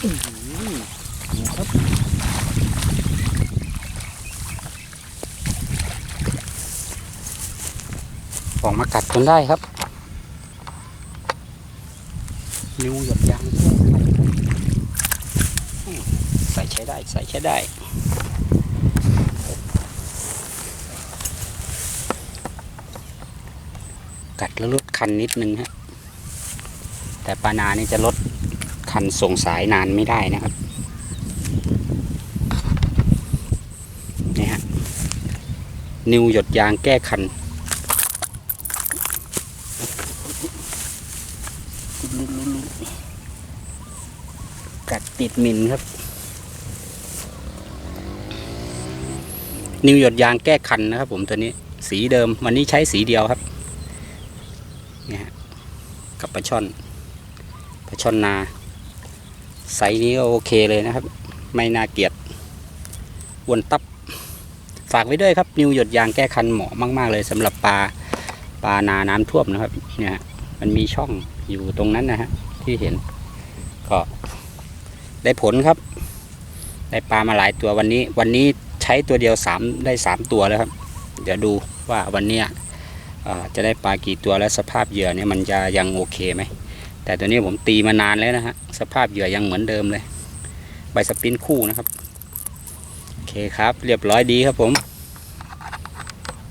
ครับออกมากัดจนได้ครับ นิ้วหยดยางใส่ใช้ได้ ใส่ใช้ได้กัดแล้วลดคันนิดนึงฮะแต่ปลานานี่จะลด คันส่งสายนานไม่ได้นะครับนี่ฮะนิวหยดยางแก้คันกัดติดมินครับ นิวหยดยางแก้คันนะครับ ผมตัวนี้สีเดิมวันนี้ใช้สีเดียวครับเนี่ยฮะกับปลาช่อนปลาช่อนนา ไซส์นี้ก็โอเคเลยนะครับ ไม่น่าเกลียดอวนตับ ฝากไว้ด้วยครับ นิวหยดยางแก้คันเหมาะมาก ๆ เลยสำหรับปลาปลานาน้ำท่วมนะครับเนี่ยมันมีช่องอยู่ตรงนั้นนะฮะที่เห็นก็ได้ผลครับ ได้ปลามาหลายตัววันนี้ วันนี้ใช้ตัวเดียวสามได้สามตัวแล้วครับ เดี๋ยวดูว่าวันนี้จะได้ปลากี่ตัวและสภาพเหยื่อเนี่ยมันจะยังโอเคไหม แต่ตัวนี้ผมตีมานานแล้วนะฮะ สภาพเหยื่อยังเหมือนเดิมเลย ใบสปรินคู่นะครับ โอเคครับ เรียบร้อยดีครับผม